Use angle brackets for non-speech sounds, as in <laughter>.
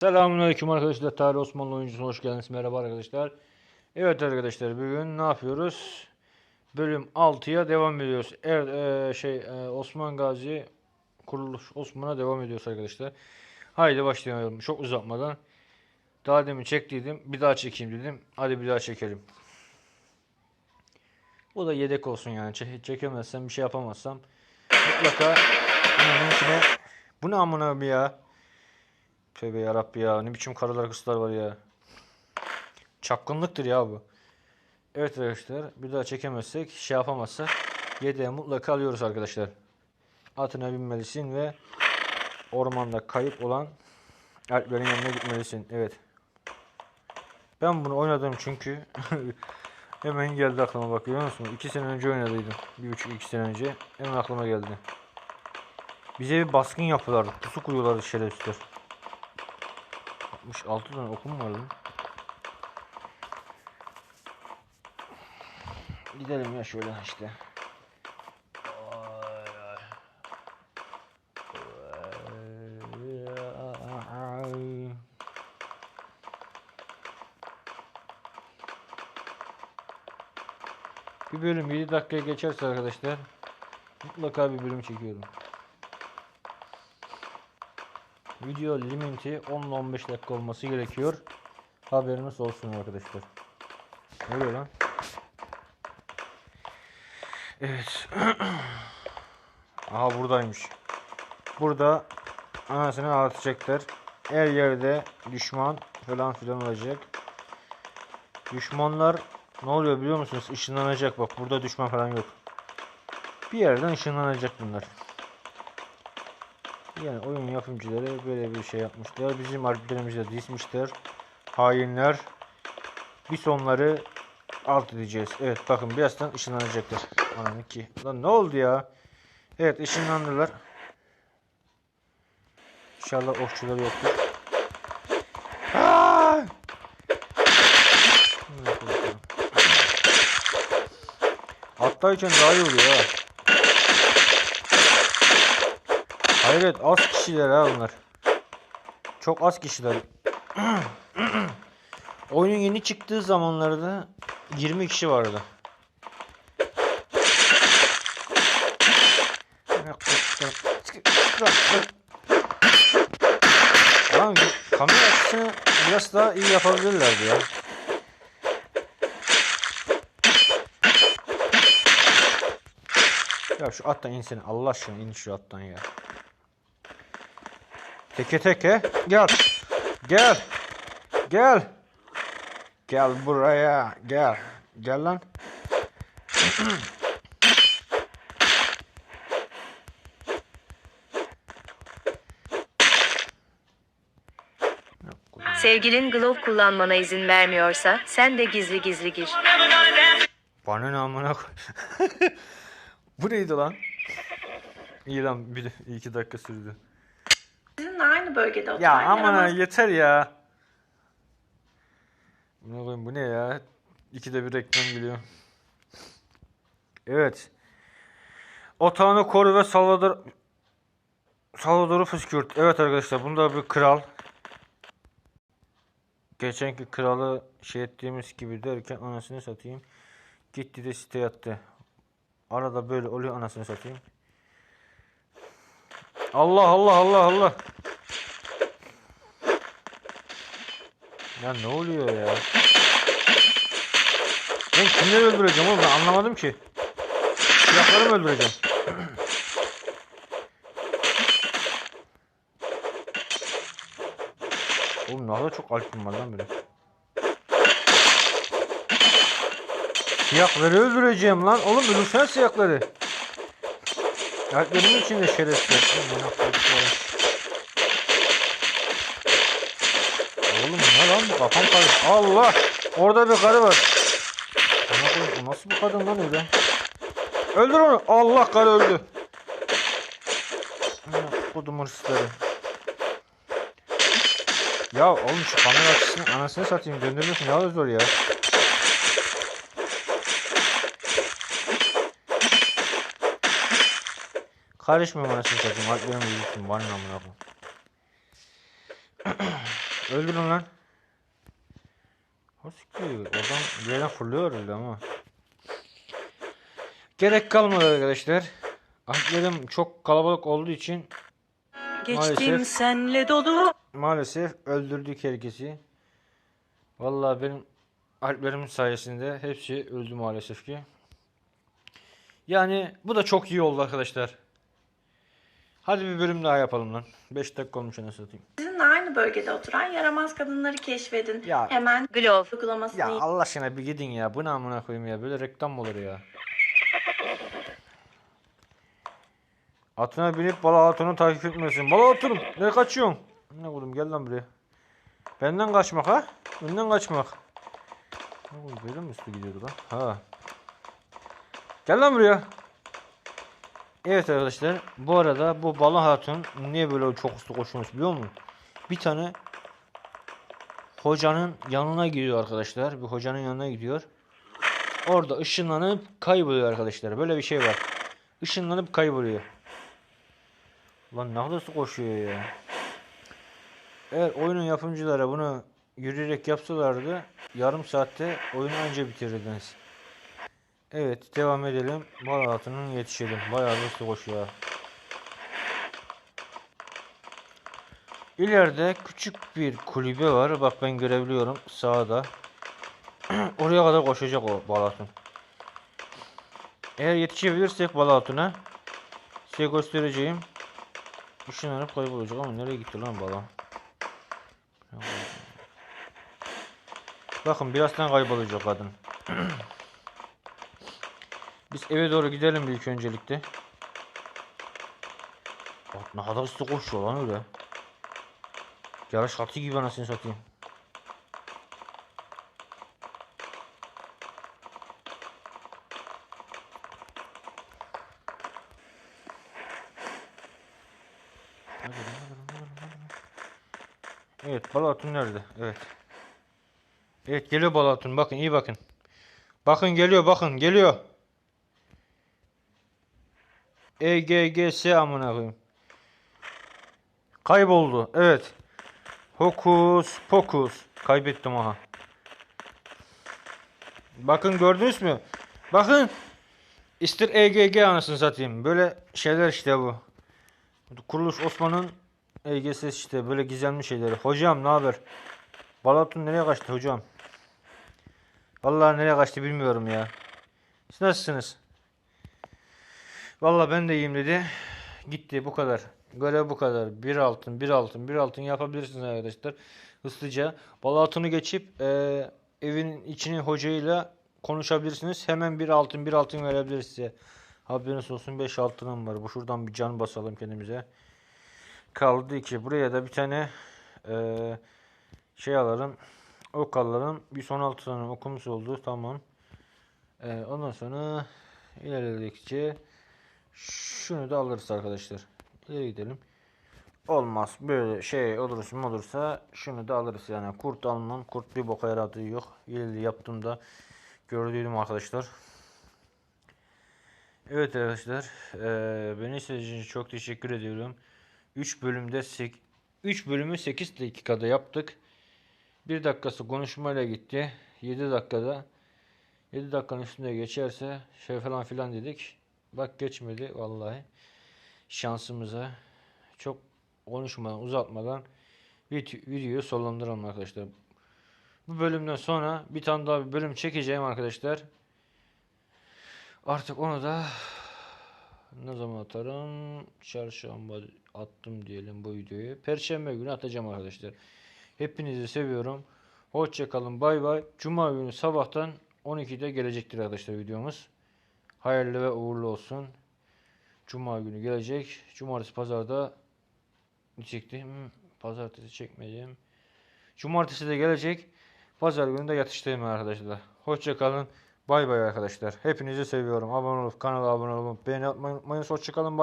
Selamünaleyküm arkadaşlar. Tarih Osmanlı oyuncusu hoş geldiniz. Merhaba arkadaşlar. Evet arkadaşlar bugün ne yapıyoruz? Bölüm 6'ya devam ediyoruz. Evet eee, şey eee, Osman Gazi kuruluş Osman'a devam ediyoruz arkadaşlar. Haydi başlayalım. Çok uzatmadan. Daha demin çektiydim. Bir daha çekeyim dedim. Hadi bir daha çekelim. Bu da yedek olsun yani. Çe- çekemezsem bir şey yapamazsam mutlaka bunun içine bu ne amına bir ya? Tövbe yarabbi ya. Ne biçim karılar kızlar var ya. Çapkınlıktır ya bu. Evet arkadaşlar. Bir daha çekemezsek, şey yapamazsak yedeğe mutlaka alıyoruz arkadaşlar. Atına binmelisin ve ormanda kayıp olan Alplerin yanına gitmelisin. Evet. Ben bunu oynadım çünkü <laughs> hemen geldi aklıma bak biliyor musun? İki sene önce oynadıydım. Bir buçuk iki sene önce. Hemen aklıma geldi. Bize bir baskın yapıyorlardı. Pusu kuruyorlardı şerefsizler. 66 tane okum var lan. Gidelim ya şöyle işte. Bir bölüm 7 dakikaya geçerse arkadaşlar mutlaka bir bölüm çekiyorum. Video limiti 10-15 dakika olması gerekiyor. Haberiniz olsun arkadaşlar. Ne oluyor lan? Evet. <clears throat> Aha buradaymış. Burada anasını ağlatacaklar. Her yerde düşman falan filan olacak. Düşmanlar ne oluyor biliyor musunuz? Işınlanacak bak. Burada düşman falan yok. Bir yerden ışınlanacak bunlar. Yani oyun yapımcıları böyle bir şey yapmışlar. Bizim harflerimizi dizmişler. Hainler. Biz onları alt edeceğiz. Evet bakın birazdan ışınlanacaklar. Anam ki. Lan ne oldu ya? Evet ışınlandılar. İnşallah okçuları yoktur. Aa! Atlarken daha iyi oluyor ha. Hayret az kişiler ha bunlar. Çok az kişiler. <clears throat> Oyunun yeni çıktığı zamanlarda 20 kişi vardı. Lan kamera açısını biraz daha iyi yapabilirlerdi ya. Ya şu attan insene Allah aşkına in şu attan ya. Teke teke gel. Gel. Gel. Gel buraya. Gel. Gel lan. Sevgilin Glove kullanmana izin vermiyorsa sen de gizli gizli gir. Bana ne amına. <laughs> Bu neydi lan? İyi lan bir iki dakika sürdü. Aynı bölgede Ya oturan aman ha, yaramaz yeter ya. Ne koyayım bu ne ya? İkide bir reklam geliyor. Evet. Otağını koru ve Salvador Salvador'u püskürt. Evet arkadaşlar bunda bir kral. Geçenki kralı şey ettiğimiz gibi derken anasını satayım. Gitti de site yattı. Arada böyle oluyor anasını satayım. Allah Allah Allah Allah. Ya ne oluyor ya? Ben kimleri öldüreceğim oğlum ben anlamadım ki. Silahları mı öldüreceğim? oğlum ne çok alpim var lan böyle. Siyahları öldüreceğim lan. Oğlum öldürsene siyahları. Alplerimin içinde şerefsiz. Aman akıllıkları. Oğlum ne lan bu kafam karıştı. Allah! Orada bir karı var. Nasıl bir kadın lan öyle? Öldür onu. Allah karı öldü. Kodum hırsızları. Ya oğlum şu kamera açısını anasını satayım döndürüyorsun ya zor ya. Karışmıyorum anasını satayım. Alplerim uyusun. Bana ne amına koyayım. <clears throat> Öldürün lan. O siktir. Oradan yerden fırlıyor öyle ama. Gerek kalmadı arkadaşlar. Harflerim çok kalabalık olduğu için Geçtim Maalesef. senle dolu. maalesef öldürdük herkesi. Vallahi benim harflerimin sayesinde hepsi öldü maalesef ki. Yani bu da çok iyi oldu arkadaşlar. Hadi bir bölüm daha yapalım lan. 5 dakika olmuş anasını satayım. Aynı bölgede oturan yaramaz kadınları keşfedin. Ya- Hemen Glove. uygulamasını Ya Allah aşkına bir gidin ya. Bu ne amına koyayım ya. Böyle reklam mı olur ya? Atına binip bala hatunu takip etmesin. Bala hatunum. Ne kaçıyorsun? Ne oğlum gel lan buraya. Benden kaçmak ha? Benden kaçmak. Ne oğlum böyle mi üstü gidiyordu lan? Ha. Gel lan buraya. Evet arkadaşlar. Bu arada bu bala hatun niye böyle çok hızlı koşuyormuş biliyor musun? Bir tane hocanın yanına gidiyor arkadaşlar. Bir hocanın yanına gidiyor. Orada ışınlanıp kayboluyor arkadaşlar. Böyle bir şey var. Işınlanıp kayboluyor. Lan ne kadar koşuyor ya. Eğer oyunun yapımcıları bunu yürüyerek yapsalardı yarım saatte oyunu önce bitirirdiniz. Evet devam edelim. Bal altının yetişelim. Bayağı hızlı koşuyor. İleride küçük bir kulübe var. Bak ben görebiliyorum sağda. <clears throat> Oraya kadar koşacak o Balatun. Eğer yetişebilirsek Balatun'a size göstereceğim. Işınlanıp kaybolacak ama nereye gitti lan bala? Bakın birazdan kaybolacak kadın. <clears throat> Biz eve doğru gidelim ilk öncelikle. Bak ne kadar hızlı koşuyor lan öyle. Yarış atı gibi anasını satayım. Evet Balatun nerede? Evet. Evet geliyor Balatun. Bakın iyi bakın. Bakın geliyor bakın geliyor. EGGS amına koyayım. Kayboldu. Evet. Hokus pokus. Kaybettim aha. Bakın gördünüz mü? Bakın. İstir EGG anasını satayım. Böyle şeyler işte bu. Kuruluş Osman'ın EGS işte böyle gizemli şeyleri. Hocam ne haber? Balatun nereye kaçtı hocam? Vallahi nereye kaçtı bilmiyorum ya. Siz nasılsınız? Vallahi ben de iyiyim dedi. Gitti bu kadar. Görev bu kadar. Bir altın, bir altın, bir altın yapabilirsiniz arkadaşlar. Hızlıca. Balatunu geçip e, evin içini hocayla konuşabilirsiniz. Hemen bir altın, bir altın verebilir size. Haberiniz olsun 5 altınım var. Bu şuradan bir can basalım kendimize. Kaldı iki. Buraya da bir tane e, şey alalım. Ok alalım. Bir son altı tane okumuz oldu. Tamam. E, ondan sonra ilerledikçe şunu da alırız arkadaşlar. İleri gidelim. Olmaz. Böyle şey olursa mı olursa şunu da alırız yani. Kurt almam. Kurt bir boka yaradığı yok. İleri yaptığımda gördüydüm arkadaşlar. Evet arkadaşlar. eee beni izlediğiniz için çok teşekkür ediyorum. 3 bölümde 8 3 bölümü 8 dakikada yaptık. 1 dakikası konuşmayla gitti. 7 dakikada 7 dakikanın üstünde geçerse şey falan filan dedik. Bak geçmedi vallahi. Şansımıza çok konuşmadan uzatmadan vid- videoyu sonlandıralım arkadaşlar. Bu bölümden sonra bir tane daha bir bölüm çekeceğim arkadaşlar. Artık onu da ne zaman atarım? Çarşamba attım diyelim bu videoyu. Perşembe günü atacağım arkadaşlar. Hepinizi seviyorum. Hoşça kalın. Bay bay. Cuma günü sabahtan 12'de gelecektir arkadaşlar videomuz. Hayırlı ve uğurlu olsun. Cuma günü gelecek. Cumartesi pazarda ne çektim? Pazartesi çekmeyeceğim. Cumartesi de gelecek. Pazar günü de yatıştayım arkadaşlar. Hoşça kalın. Bay bay arkadaşlar. Hepinizi seviyorum. Abone olup kanala abone olup beğeni atmayı unutmayın. Hoşça kalın. Bay-